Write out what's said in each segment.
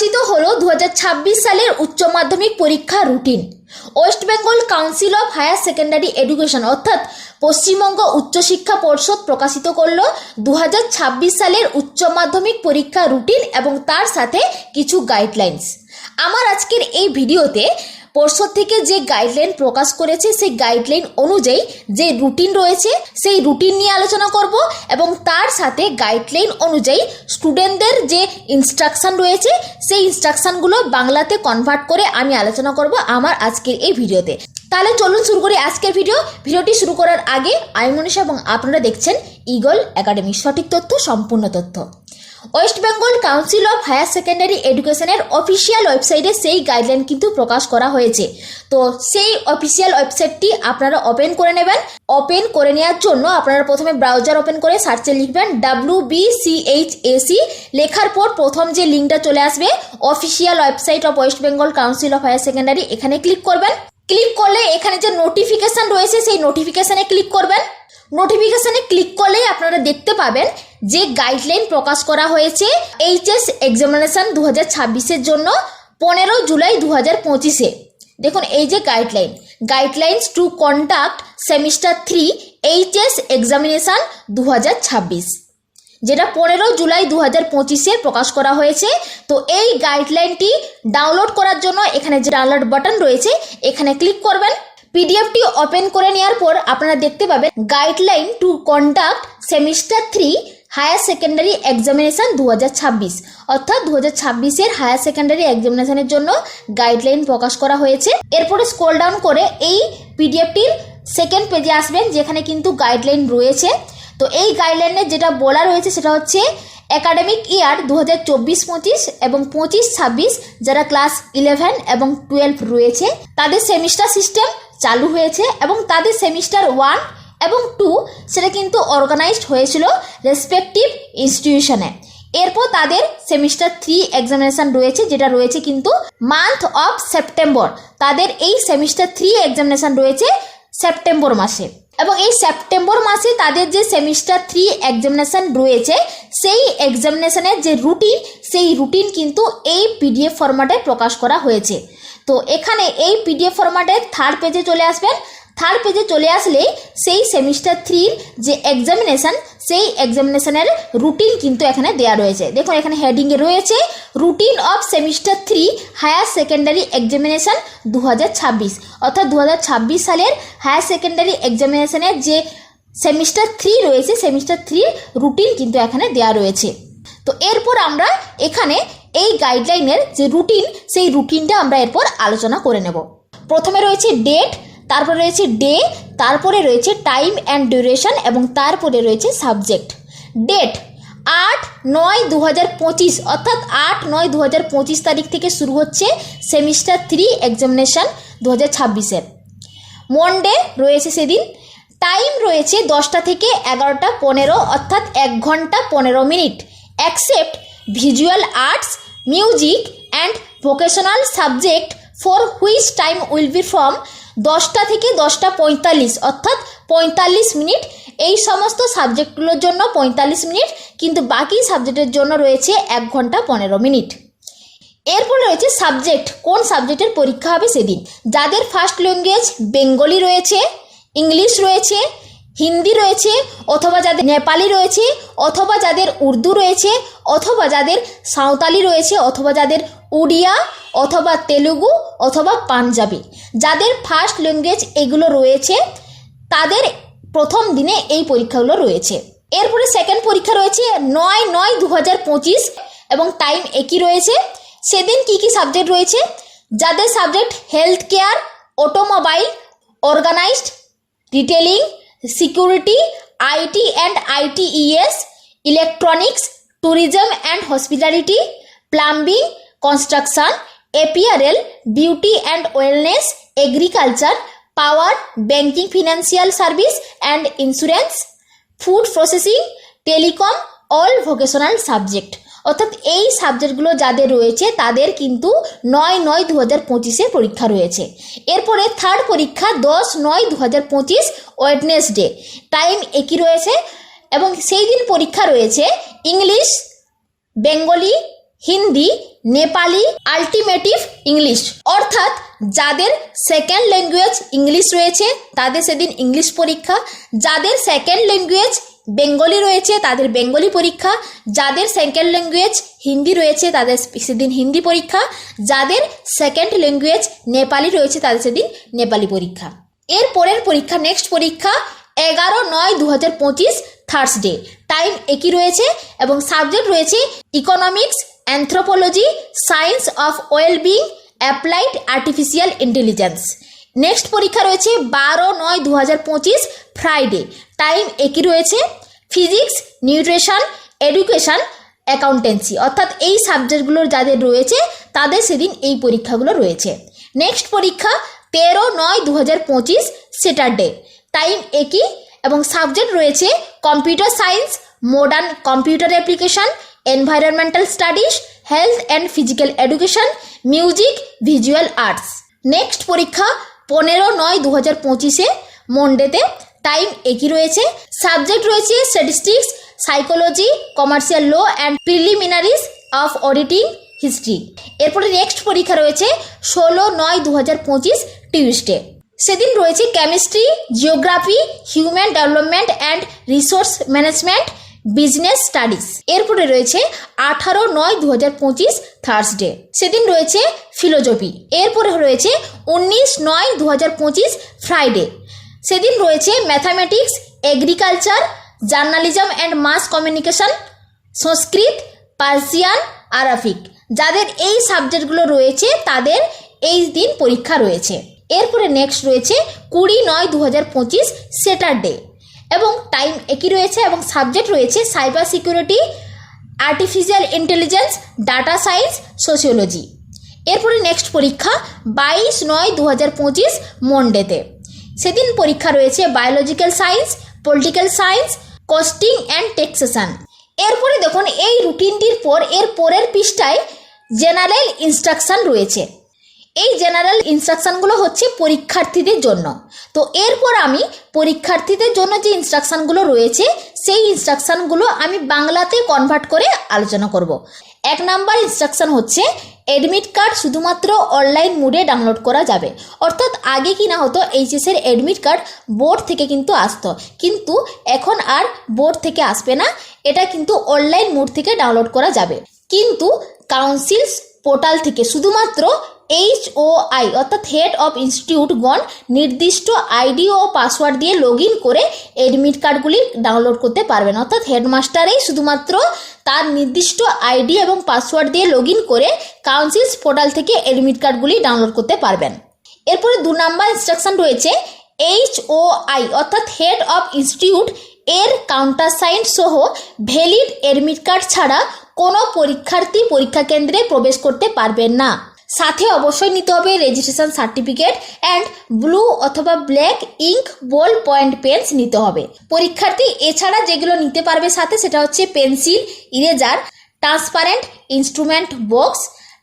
প্রকাশিত হল দু সালের উচ্চ মাধ্যমিক পরীক্ষা routine. West Bengal Council of Higher Secondary Education, অর্থাৎ পশ্চিমবঙ্গ উচ্চশিক্ষা পর্ষদ প্রকাশিত করল দু সালের উচ্চ মাধ্যমিক পরীক্ষা রুটিন এবং তার সাথে কিছু গাইডলাইন্স আমার আজকের এই ভিডিওতে পর্ষদ থেকে যে গাইডলাইন প্রকাশ করেছে, সেই গাইডলাইন অনুযায়ী যে রুটিন রয়েছে, সেই রুটিন নিয়ে আলোচনা করব এবং তার সাথে গাইডলাইন অনুযায়ী স্টুডেন্টদের যে ইনস্ট্রাকশন রয়েছে, সেই ইনস্ট্রাকশনগুলো বাংলাতে কনভার্ট করে আমি আলোচনা করব আমার আজকের এই ভিডিওতে। তাহলে চলুন শুরু করি আজকের ভিডিও। ভিডিওটি শুরু করার আগে, আমি মনীষা এবং আপনারা দেখছেন ইগল একাডেমি সঠিক তথ্য, সম্পূর্ণ তথ্য। West Bengal Council of Higher Secondary এডুকেশনের অফিসিয়াল ওয়েবসাইটে সেই গাইডলাইন কিন্তু প্রকাশ করা হয়েছে। তো সেই অফিসিয়াল ওয়েবসাইটটি আপনারা ওপেন করে নেবেন। ওপেন করে নেওয়ার জন্য আপনারা প্রথমে ব্রাউজার ওপেন করে সার্চে লিখবেন W B C H SE লেখার পর প্রথম যে লিঙ্কটা চলে আসবে official website of West Bengal Council of Higher Secondary এখানে ক্লিক করবেন। ক্লিক করলে এখানে যে নোটিফিকেশন রয়েছে, সেই নোটিফিকেশানে ক্লিক করবেন। নোটিফিকেশানে ক্লিক করলেই আপনারা দেখতে পাবেন যে গাইডলাইন প্রকাশ করা হয়েছে এইচএস এক্সামিনেশন দু হাজার ছাব্বিশের জন্য, পনেরো জুলাই দু হাজার পঁচিশে। দেখুন, এই যে guideline guidelines to conduct semester three HS examination দু হাজার ছাব্বিশ। যেটা পনেরো জুলাই দু হাজার পঁচিশে প্রকাশ করা হয়েছে, তো এই গাইডলাইনটি ডাউনলোড করার জন্য এখানে যে ডাউনলোড বাটন রয়েছে, এখানে ক্লিক করবেন। পিডিএফটি ওপেন করে নেওয়ার পর আপনারা দেখতে পাবেন guideline to conduct semester three higher secondary examination দু অর্থাৎ দু হাজার ছাব্বিশের হায়ার সেকেন্ডারি এক্সামিনেশনের জন্য গাইডলাইন প্রকাশ করা হয়েছে। এরপরে স্ক্রল ডাউন করে এই পিডিএফটির সেকেন্ড পেজে আসবেন, যেখানে কিন্তু গাইডলাইন রয়েছে। তো এই গাইডলাইনে যেটা বলা রয়েছে সেটা হচ্ছে একাডেমিক ইয়ার দু হাজার চব্বিশ পঁচিশ এবং পঁচিশ ছাব্বিশ, যারা ক্লাস ইলেভেন এবং টুয়েলভ রয়েছে। তাদের সেমিস্টার সিস্টেম চালু হয়েছে এবং তাদের সেমিস্টার ওয়ান এবং টু, সেটা কিন্তু অর্গানাইজড হয়েছিল রেসপেক্টিভ ইনস্টিটিউশনে এরপর তাদের সেমিস্টার থ্রি এক্সামিনেশন রয়েছে, যেটা রয়েছে কিন্তু মান্থ অফ সেপ্টেম্বর তাদের এই সেমিস্টার থ্রি এক্সামিনেশন রয়েছে সেপ্টেম্বর মাসে। এবং এই সেপ্টেম্বর মাসে তাদের যে সেমিস্টার থ্রি এক্সামিনেশন রয়েছে, সেই এক্সামিনেশানের যে রুটিন সেই রুটিন কিন্তু এই পিডিএফ ফরম্যাটে প্রকাশ করা হয়েছে। তো এখানে এই পিডিএফ ফরম্যাটে থার্ড পেজে চলে আসবেন। থার্ড পেজে চলে আসলে সেই সেমিস্টার থ্রির যে এক্সামিনেশন সেই এক্সামিনেশনের রুটিন কিন্তু এখানে দেওয়া রয়েছে। দেখুন, এখানে হেডিংয়ে রয়েছে routine of semester three higher secondary examination দু অর্থাৎ দু হাজার ছাব্বিশ সালের হায়ার সেকেন্ডারি এক্সামিনেশনের যে সেমিস্টার থ্রি রয়েছে সেমিস্টার থ্রির রুটিন কিন্তু এখানে দেওয়া রয়েছে। তো এরপর আমরা এখানে এই গাইডলাইনের যে রুটিন সেই রুটিনটা আমরা এরপর আলোচনা করে নেব। প্রথমে রয়েছে ডেট তারপরে রয়েছে ডে, তারপরে রয়েছে টাইম অ্যান্ড ডিউরেশন এবং তারপরে রয়েছে সাবজেক্ট। ডেট, আট নয় দু হাজার পঁচিশ, অর্থাৎ আট নয় দু হাজার পঁচিশ তারিখ থেকে শুরু হচ্ছে সেমিস্টার থ্রি এক্সামিনেশন দু হাজার ছাব্বিশের মনডে রয়েছে সেদিন, টাইম রয়েছে দশটা থেকে এগারোটা পনেরো, অর্থাৎ এক ঘণ্টা পনেরো minute. Accept visual arts, music and vocational subject for which time will be from দশটা থেকে দশটা পঁয়তাল্লিশ, অর্থাৎ পঁয়তাল্লিশ মিনিট। এই সমস্ত সাবজেক্টগুলোর জন্য পঁয়তাল্লিশ মিনিট, কিন্তু বাকি সাবজেক্টের জন্য রয়েছে এক ঘণ্টা পনেরো মিনিট। এরপরে রয়েছে সাবজেক্ট, কোন সাবজেক্টের পরীক্ষা হবে সেদিন। যাদের ফার্স্ট ল্যাঙ্গুয়েজ বেঙ্গলি রয়েছে, ইংলিশ রয়েছে, হিন্দি রয়েছে, অথবা যাদের নেপালি রয়েছে, অথবা যাদের উর্দু রয়েছে, অথবা যাদের সাঁওতালি রয়েছে, অথবা যাদের উড়িয়া, অথবা তেলুগু অথবা পাঞ্জাবি। যাদের ফার্স্ট ল্যাঙ্গুয়েজ এগুলো রয়েছে, তাদের প্রথম দিনে এই পরীক্ষাগুলো রয়েছে। এরপরে সেকেন্ড পরীক্ষা রয়েছে নয় নয় দু হাজার পঁচিশ এবং টাইম একই রয়েছে। সেদিন কি কি সাবজেক্ট রয়েছে? যাদের subject health care automobile organized retailing security IT and ITES electronics tourism and hospitality plumbing construction APRL beauty and wellness, agriculture, power, banking, financial service and insurance, food processing, telecom, all vocational subject. অর্থাৎ এই সাবজেক্টগুলো যাদের রয়েছে, তাদের কিন্তু নয় নয় দু হাজার পঁচিশে পরীক্ষা রয়েছে। এরপরে থার্ড পরীক্ষা দশ নয় দু হাজার পঁচিশ ওয়েডনেসডে টাইম একই রয়েছে এবং সেই দিন পরীক্ষা রয়েছে English, Bengali Hindi, Nepali alternative English অর্থাৎ যাদের সেকেন্ড ল্যাঙ্গুয়েজ ইংলিশ রয়েছে, তাদের সেদিন ইংলিশ পরীক্ষা। যাদের সেকেন্ড ল্যাঙ্গুয়েজ বেঙ্গলি রয়েছে, তাদের বেঙ্গলি পরীক্ষা। যাদের সেকেন্ড ল্যাঙ্গুয়েজ হিন্দি রয়েছে, তাদের সেদিন হিন্দি পরীক্ষা। যাদের সেকেন্ড ল্যাঙ্গুয়েজ নেপালি রয়েছে, তাদের সেদিন নেপালি পরীক্ষা। এর পরের পরীক্ষা নেক্সট পরীক্ষা, এগারো নয় দু হাজার পঁচিশ থার্সডে টাইম একই রয়েছে এবং সাবজেক্ট রয়েছে economics anthropology science of well being applied artificial intelligence next পরীক্ষা রয়েছে বারো নয় দু হাজার পঁচিশ ফ্রাইডে টাইম একই রয়েছে। ফিজিক্স নিউট্রিশন এডুকেশন অ্যাকাউন্টেন্সি অর্থাৎ এই সাবজেক্টগুলোর যাদের রয়েছে, তাদের সেদিন এই পরীক্ষাগুলো রয়েছে। নেক্সট পরীক্ষা তেরো নয় দু হাজার পঁচিশ স্যাটারডে টাইম একই এবং সাবজেক্ট রয়েছে computer science modern computer application environmental studies health and physical education music visual arts next পরীক্ষা পনেরো নয় দু হাজার পঁচিশে মন্ডেতে টাইম একই রয়েছে। সাবজেক্ট রয়েছে statistics psychology commercial law and preliminaries of auditing history এরপরে নেক্সট পরীক্ষা রয়েছে ষোলো নয় দু হাজার পঁচিশ টিউসডে সেদিন রয়েছে chemistry geography human development and resource management business studies এরপরে রয়েছে আঠারো নয় দু হাজার পঁচিশ থার্সডে সেদিন রয়েছে ফিলোজফি এরপরে রয়েছে উনিশ নয় দু হাজার পঁচিশ ফ্রাইডে সেদিন রয়েছে mathematics agriculture journalism and mass communication Sanskrit Persian Arabic যাদের এই সাবজেক্টগুলো রয়েছে, তাদের এই দিন পরীক্ষা রয়েছে। এরপরে নেক্সট রয়েছে কুড়ি নয় দু হাজার পঁচিশ স্যাটারডে এবং টাইম একই রয়েছে এবং সাবজেক্ট রয়েছে cyber security artificial intelligence data science sociology এরপরে নেক্সট পরীক্ষা, বাইশ নয় দু হাজার পঁচিশ মন্ডেতে। সেদিন পরীক্ষা রয়েছে biological science political science costing and taxation এরপরে দেখুন, এই রুটিনটির পর, এর পরের পৃষ্ঠায় জেনারেল ইনস্ট্রাকশন রয়েছে। এই জেনারেল ইনস্ট্রাকশনগুলো হচ্ছে পরীক্ষার্থীদের জন্য। তো এরপর আমি পরীক্ষার্থীদের জন্য যে ইনস্ট্রাকশনগুলো রয়েছে, সেই ইনস্ট্রাকশনগুলো আমি বাংলাতে কনভার্ট করে আলোচনা করব। এক নাম্বার ইনস্ট্রাকশন হচ্ছে অ্যাডমিট কার্ড শুধুমাত্র অনলাইন মোডে ডাউনলোড করা যাবে। অর্থাৎ আগে কি না হতো এইচএসের অ্যাডমিট কার্ড বোর্ড থেকে কিন্তু আসতো। কিন্তু এখন আর বোর্ড থেকে আসবে না, এটা কিন্তু অনলাইন মুড থেকে ডাউনলোড করা যাবে। কিন্তু কাউন্সিলস পোর্টাল থেকে শুধুমাত্র এইচ ও আই, অর্থাৎ হেড অফ ইনস্টিটিউট ইনস্টিটিউটগণ নির্দিষ্ট আইডি ও পাসওয়ার্ড দিয়ে লগ করে এডমিট কার্ডগুলি ডাউনলোড করতে পারবেন। অর্থাৎ হেডমাস্টারেই শুধুমাত্র তার নির্দিষ্ট আইডি এবং পাসওয়ার্ড দিয়ে লগ করে কাউন্সিলস পোর্টাল থেকে এডমিট কার্ডগুলি ডাউনলোড করতে পারবেন। এরপরে দু নাম্বার ইনস্ট্রাকশন রয়েছে এইচ ও আই, অর্থাৎ হেড অফ ইনস্টিটিউট এর কাউন্টার সাইন সহ ভ্যালিড এডমিট কার্ড ছাড়া কোনো পরীক্ষার্থী পরীক্ষা কেন্দ্রে প্রবেশ করতে পারবেন না। সাথে অবশ্যই নিতে হবে রেজিস্ট্রেশন সার্টিফিকেট অ্যান্ড ব্লু অথবা black ink ball point pens নিতে হবে। পরীক্ষার্থী এছাড়া যেগুলো নিতে পারবে সাথে সেটা হচ্ছে pencil eraser transparent instrument box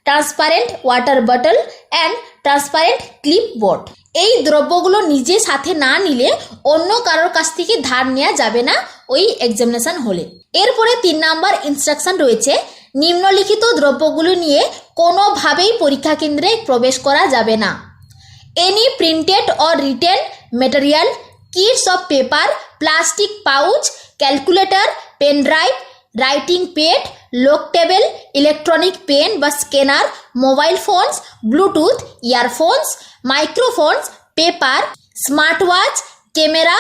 transparent water bottle and transparent clip board এই দ্রব্যগুলো নিজে সাথে না নিলে অন্য কারোর কাছ থেকে ধার নেওয়া যাবে না ওই এক্সামিনেশন হলে। এরপরে তিন নাম্বার ইনস্ট্রাকশন রয়েছে, নিম্নলিখিত দ্রব্যগুলো নিয়ে কোনোভাবেই পরীক্ষা কেন্দ্রে প্রবেশ করা যাবে না। Any printed or written material bits of paper plastic pouch calculator pen drive writing pad log table electronic pen বা scanner mobile phones bluetooth earphones microphones paper smart watch camera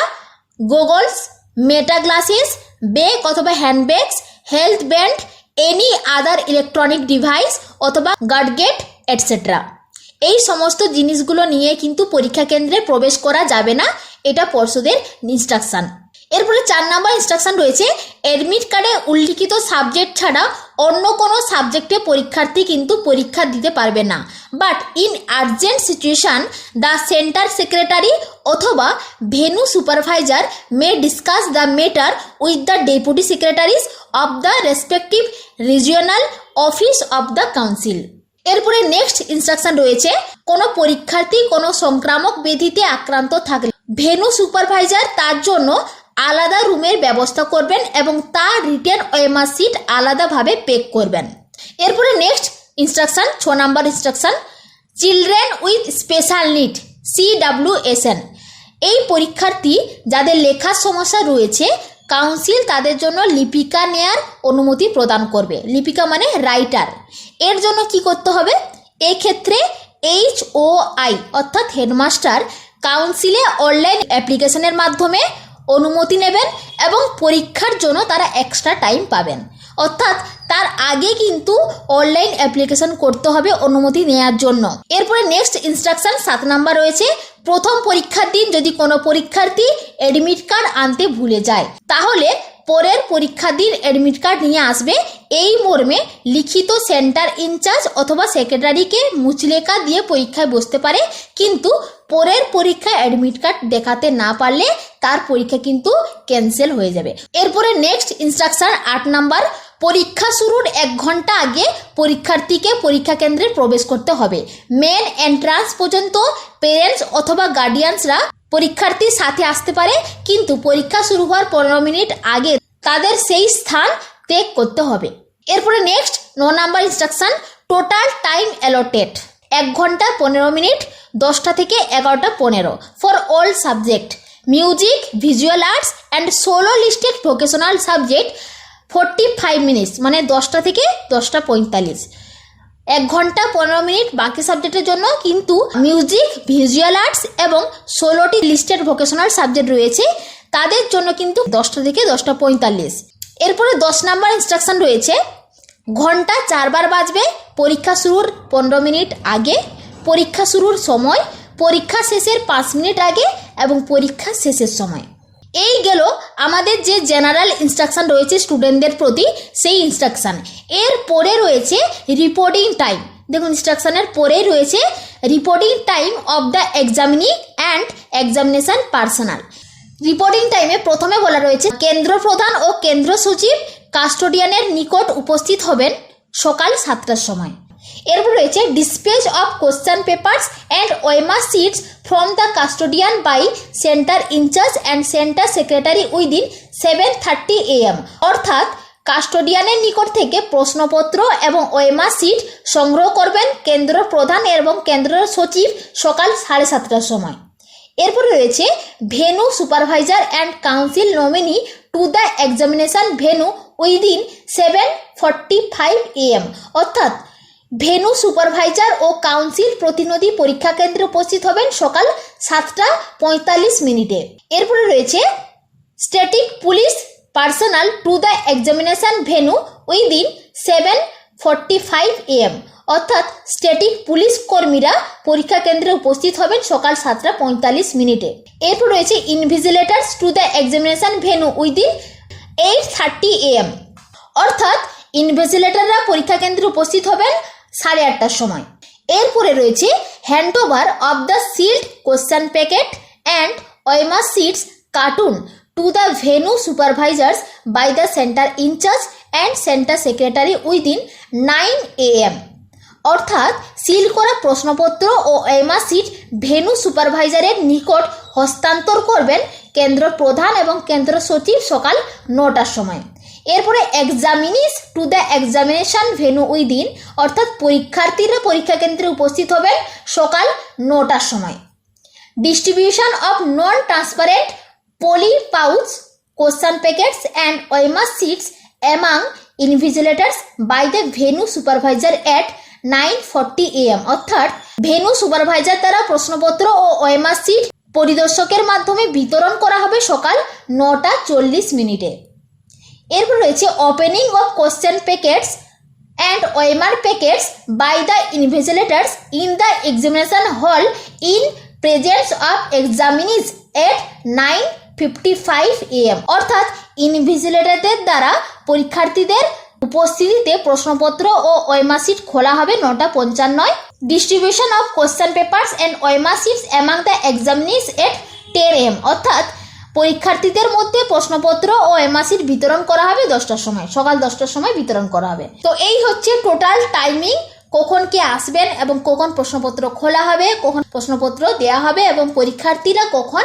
goggles meta glasses bag অথবা handbags health band any other electronic device অথবা gadget etcetera এই সমস্ত জিনিসগুলো নিয়ে কিন্তু পরীক্ষা কেন্দ্রে প্রবেশ করা যাবে না। এটা পর্ষদের ইনস্ট্রাকশন এরপরে চার নাম্বার ইনস্ট্রাকশন রয়েছে অ্যাডমিট কার্ডে উল্লিখিত সাবজেক্ট ছাড়া অন্য কোনো সাবজেক্টে পরীক্ষার্থী কিন্তু পরীক্ষা দিতে পারবে না। But in urgent situation the centre secretary অথবা venue supervisor may discuss the matter with the deputy secretaries of the respective regional office of the council এরপরে নেক্সট ইনস্ট্রাকশন রয়েছে, কোনো পরীক্ষার্থী কোনো সংক্রামক ব্যাধিতে আক্রান্ত থাকলে, ভেনু সুপারভাইজার তার জন্য আলাদা রুমের ব্যবস্থা করবেন এবং তার রিটার্ন ওয়েমা সিট আলাদাভাবে পেক করবেন। এরপরে নেক্সট ইনস্ট্রাকশন, ছ number instruction, children with special need WSN এই পরীক্ষার্থী যাদের লেখার সমস্যা রয়েছে, কাউন্সিল তাদের জন্য লিপিকা নেয়ার অনুমতি প্রদান করবে। লিপিকা মানে রাইটার। এর জন্য কি করতে হবে? এক্ষেত্রে এইচ ও আই, অর্থাৎ হেডমাস্টার, কাউন্সিলে অনলাইন অ্যাপ্লিকেশনের মাধ্যমে অনুমতি নেবেন এবং পরীক্ষার জন্য তারা এক্সট্রা টাইম পাবেন। অর্থাৎ তার আগে কিন্তু অনলাইন অ্যাপ্লিকেশন করতে হবে অনুমতি নেওয়ার জন্য। এরপরে নেক্সট ইনস্ট্রাকশান সাত নাম্বার রয়েছে, প্রথম পরীক্ষার দিন যদি কোনো পরীক্ষার্থী অ্যাডমিট কার্ড আনতে ভুলে যায়, তাহলে পরের পরীক্ষা দিন অ্যাডমিট কার্ড নিয়ে আসবে। এই মর্মে লিখিত সেন্টার ইনচার্জ অথবা সেক্রেটারিকে মুচলেখা দিয়ে পরীক্ষায় বসতে পারে। কিন্তু পরের পরীক্ষায় অ্যাডমিট কার্ড দেখাতে না পারলে তার পরীক্ষা কিন্তু ক্যান্সেল হয়ে যাবে। এরপরে নেক্সট ইনস্ট্রাকশন আট নাম্বার পরীক্ষা শুরুর এক ঘণ্টা আগে পরীক্ষার্থীকে পরীক্ষা কেন্দ্রে প্রবেশ করতে হবে। মেন এন্ট্রান্স পর্যন্ত পেরেন্টস অথবা গার্ডিয়ানসরা পরীক্ষার্থীর সাথে আসতে পারে, কিন্তু পরীক্ষা শুরু হওয়ার পনেরো মিনিট আগে তাদের সেই স্থান ত্যাগ করতে হবে। এরপরে নেক্সট ন number instruction total time allotted এক ঘণ্টা পনেরো মিনিট, দশটা থেকে এগারোটা পনেরো। For all subject music visual arts and solo listed vocational subject forty five minutes মানে দশটা থেকে দশটা পঁয়তাল্লিশ। এক ঘণ্টা পনেরো মিনিট বাকি সাবজেক্টের জন্য কিন্তু মিউজিক ভিজুয়াল আর্টস এবং ষোলোটি লিস্টেড ভোকেশনাল সাবজেক্ট রয়েছে। তাদের জন্য কিন্তু দশটা থেকে দশটা পঁয়তাল্লিশ। এরপরে দশ নাম্বার ইনস্ট্রাকশন রয়েছে। ঘণ্টা চারবার বাজবে, পরীক্ষা শুরুর পনেরো মিনিট আগে, পরীক্ষা শুরুর সময়, পরীক্ষা শেষের পাঁচ মিনিট আগে এবং পরীক্ষা শেষের সময়। এই গেল আমাদের যে জেনারেল ইনস্ট্রাকশন রয়েছে স্টুডেন্টদের প্রতি, সেই ইনস্ট্রাকশন এর পরে রয়েছে রিপোর্টিং টাইম দেখুন ইনস্ট্রাকশানের পরেই রয়েছে reporting time of the examining and examination personal reporting টাইমে প্রথমে বলা রয়েছে, কেন্দ্র প্রধান ও কেন্দ্র সচিব কাস্টোডিয়ানের নিকট উপস্থিত হবেন সকাল সাতটার সময়। এরপর রয়েছে displays of question papers and OMR sheets from the custodian by centre incharge and centre secretary within seven thirty AM অর্থাৎ কাস্টোডিয়ানের নিকট থেকে প্রশ্নপত্র এবং ওয়েমা সিট সংগ্রহ করবেন কেন্দ্র প্রধান এবং কেন্দ্র সচিব সকাল সাড়ে সাতটার সময়। এরপরে রয়েছে venue supervisor and council nominee to the examination venue within seven forty five AM অর্থাৎ ভেনু সুপারভাইজার ও কাউন্সিল প্রতিনিধি পরীক্ষা কেন্দ্রে উপস্থিত হবেন সকাল সাতটা পঁয়তাল্লিশ মিনিটে। এরপরে রয়েছে static police personal to the examination venue within seven forty five AM অর্থাৎ স্ট্যাটিক পুলিশ কর্মীরা পরীক্ষা কেন্দ্রে উপস্থিত হবেন সকাল সাতটা পঁয়তাল্লিশ মিনিটে। এরপর রয়েছে invigilators to the examination venue within eight thirty AM. অর্থাৎ ইনভিজিলেটাররা পরীক্ষা কেন্দ্রে উপস্থিত হবেন সাড়ে আটটার সময়। এরপরে রয়েছে hand over of the sealed question packet and OMR sheets carton to the venue supervisors by the centre incharge and centre secretary within nine AM. অর্থাৎ সিল করা প্রশ্নপত্র ও এমা সিট ভেনু সুপারভাইজারের নিকট হস্তান্তর করবেন কেন্দ্র প্রধান এবং কেন্দ্র সচিব সকাল নটার সময়। এরপরে examinees to the examination venue within অর্থাৎ পরীক্ষার্থীরা পরীক্ষা কেন্দ্রে উপস্থিত হবেন সকাল নটার সময়। Distribution of non transparent poly pouch question packets and OMR sheets among invigilators by the venue supervisor at 9:40 am অর্থাৎ ভেনু সুপারভাইজার দ্বারা প্রশ্নপত্র ও ওএমআর সিট পরিদর্শকের মাধ্যমে বিতরণ করা হবে সকাল নটা চল্লিশ মিনিটে। এরপর রয়েছে opening of question packets and OMR packets by the invigilators in the examination hall in presence of examinees at 9:55 am অর্থাৎ ইনভিজিলেটরদের দ্বারা পরীক্ষার্থীদের উপস্থিতিতে প্রশ্নপত্র ও ওয়েমা সিট খোলা হবে নটা পঞ্চান্নয়। Distribution of question papers and OMR sheets among the examinees at ten AM অর্থাৎ পরীক্ষার্থীদের মধ্যে প্রশ্নপত্র ও এমাসির বিতরণ করা হবে দশটার সময়। সকাল দশটার সময় বিতরণ করা হবে। তো এই হচ্ছে টোটাল টাইমিং কখন কে আসবেন এবং কখন প্রশ্নপত্র খোলা হবে, কখন প্রশ্নপত্র দেয়া হবে এবং পরীক্ষার্থীরা কখন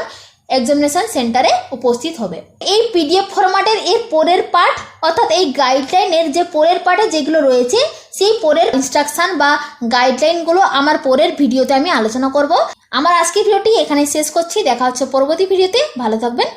এক্সামিনেশন সেন্টারে উপস্থিত হবে। এই পিডিএফ ফরম্যাটের এর পরের পার্ট অর্থাৎ এই গাইডলাইনের যে পরের পার্টে যেগুলো রয়েছে, সেই পরের ইনস্ট্রাকশন বা গাইডলাইনগুলো আমার পরের ভিডিওতে আমি আলোচনা করব। আমার আজকের ভিডিওটি এখানে শেষ করছি। দেখা হচ্ছে পরবর্তী ভিডিওতে ভালো থাকবেন।